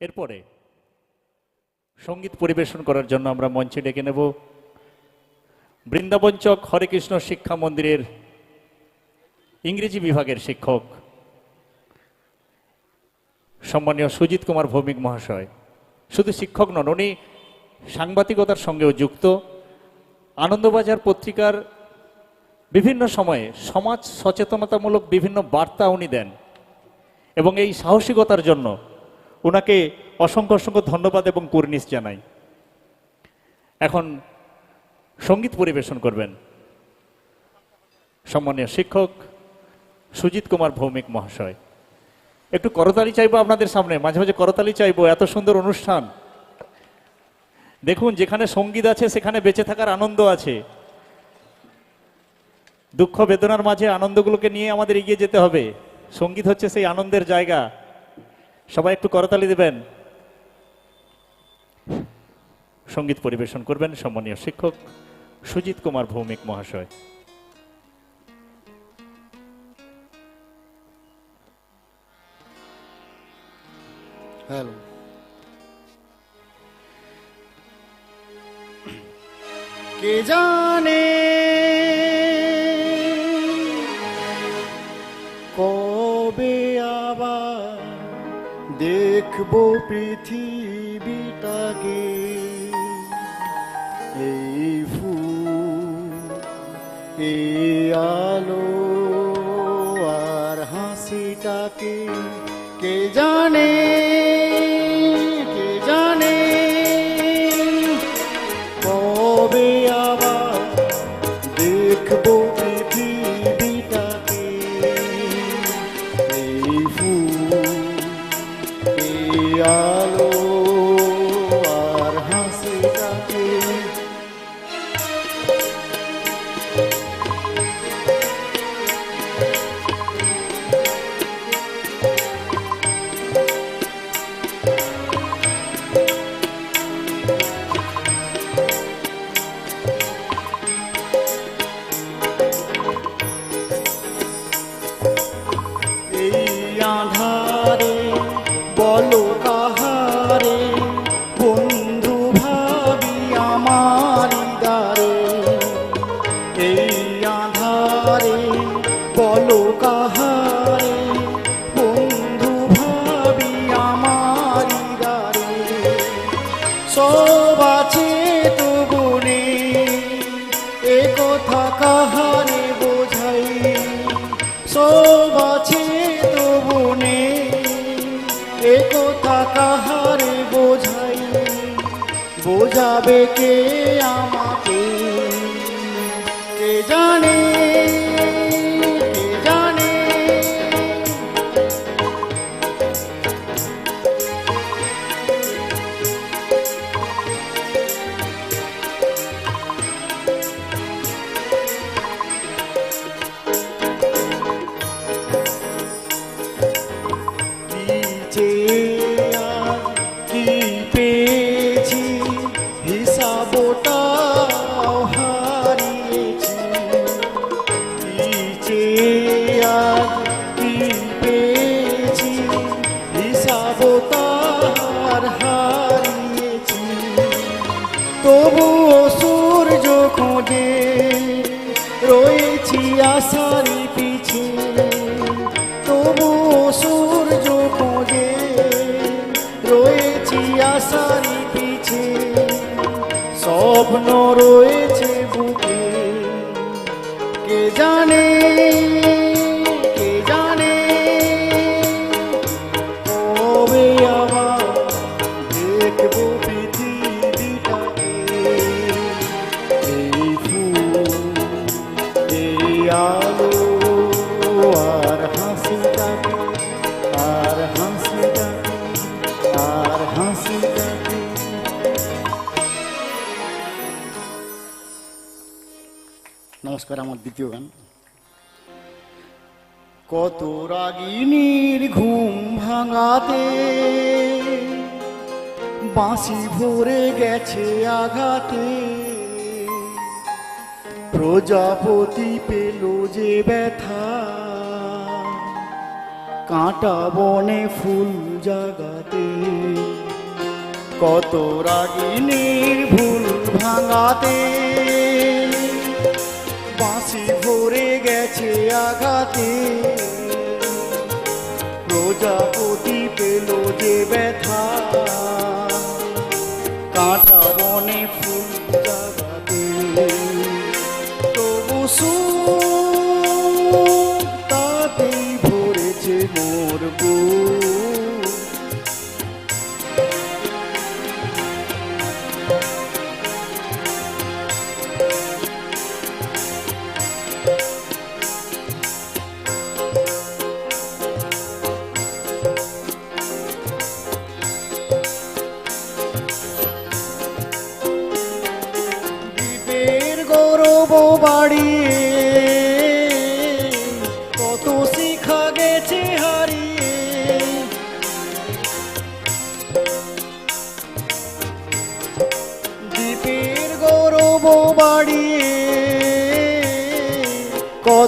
এরপরে সংগীত পরিবেশন করার জন্য আমরা মঞ্চে ডেকে নেব। বৃন্দাবঞ্চক হরেকৃষ্ণ শিক্ষা মন্দিরের ইংরেজি বিভাগের শিক্ষক সম্মানীয় সুজিত কুমার ভৌমিক মহাশয়। শুধু শিক্ষক নন, উনি সাংবাদিকতার সঙ্গেও যুক্ত। আনন্দবাজার পত্রিকার বিভিন্ন সময়ে সমাজ সচেতনতামূলক বিভিন্ন বার্তা উনি দেন এবং এই সাহসিকতার জন্য ওনাকে অসংখ্য অসংখ্য ধন্যবাদ এবং কুর্নিশ জানাই। এখন সংগীত পরিবেশন করবেন সম্মানীয় শিক্ষক সুজিত কুমার ভৌমিক মহাশয়। একটু করতালি চাইব আপনাদের সামনে, মাঝে মাঝে করতালি চাইব, এত সুন্দর অনুষ্ঠান। দেখুন, যেখানে সংগীত আছে, সেখানে বেঁচে থাকার আনন্দ আছে। দুঃখ, বেদনার মাঝে আনন্দগুলোকে নিয়ে আমাদের এগিয়ে যেতে হবে। সংগীত হচ্ছে সেই আনন্দের জায়গা। সবাই একটু করতালি দেবেন। সংগীত পরিবেশন করবেন সম্মানীয় শিক্ষক সুজিত কুমার ভৌমিক মহাশয়। হ্যালো। কে জানে দেখব পৃথিবীটাকে। এই ফুল এই আলো আধারে বলো কাহারে? বোঝাবে কে আমাকে? কে জানে? তবুও সূর্য খোঁজে রয়েছি আশারি পিছে। তবুও সূর্য খোঁজে রয়েছি আশারি পিছে। স্বপ্ন রয়েছে নমস্কার, আমার দ্বিতীয় গান। কত রাগিনীর ঘুম ভাঙাতে বাঁশি ভরে গেছে আঘাতে। প্রজাপতি পেল যে ব্যথা, কাঁটা বনে ফুল জাগাতে। কত রাগিনীর ভুল ভাঙাতে বাঁশি ভরে গেছে আঘাতে। প্রজাপতি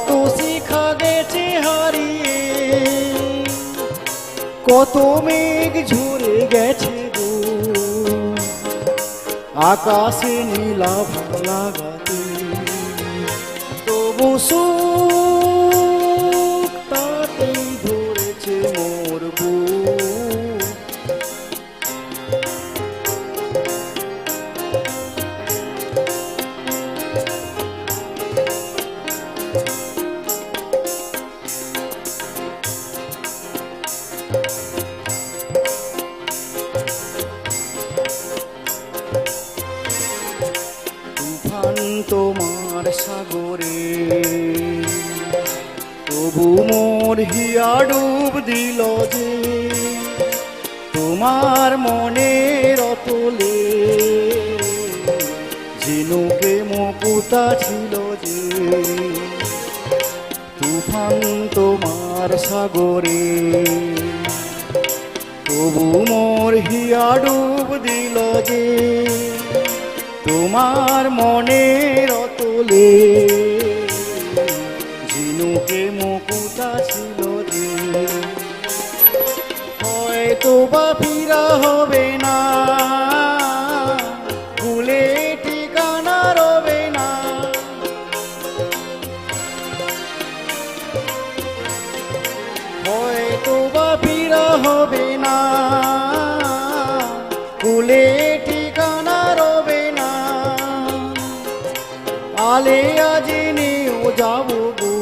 কত শিখা গেছে হারিয়ে। কত মেঘ ঝরে গেছে গো। আকাশে নীলাভ লাগাতে। তবু সুখ মোর হিয়া ডুব দিল যে, তোমার মনের অতলে। ঝিনুকে মুকুতা ছিল যে, তুফান তোমার সাগরে। তবু মোর হিয়া ডুব দিল যে, তোমার মনের অতলে। ভুলে ঠিকানা না। হয়তো বা হবে না। ঠিকানা না যাব গো।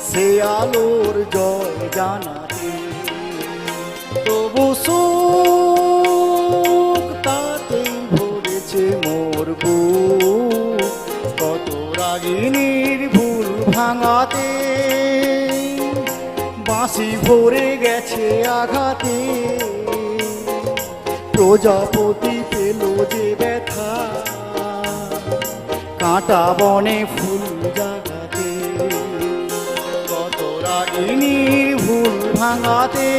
সে আলোর জয় জানাতে তবু সুখ, তাতেই ভরেছে মোর বুক। কত রাগিনীর ভুল ভাঙাতে বাঁশি ভরে গেছে আঘাতে। প্রজাপতি পেল যে ব্যথা, কাঁটা বনে ফুল জাগাতে। কত রাগিনী ভুল ভাঙাতে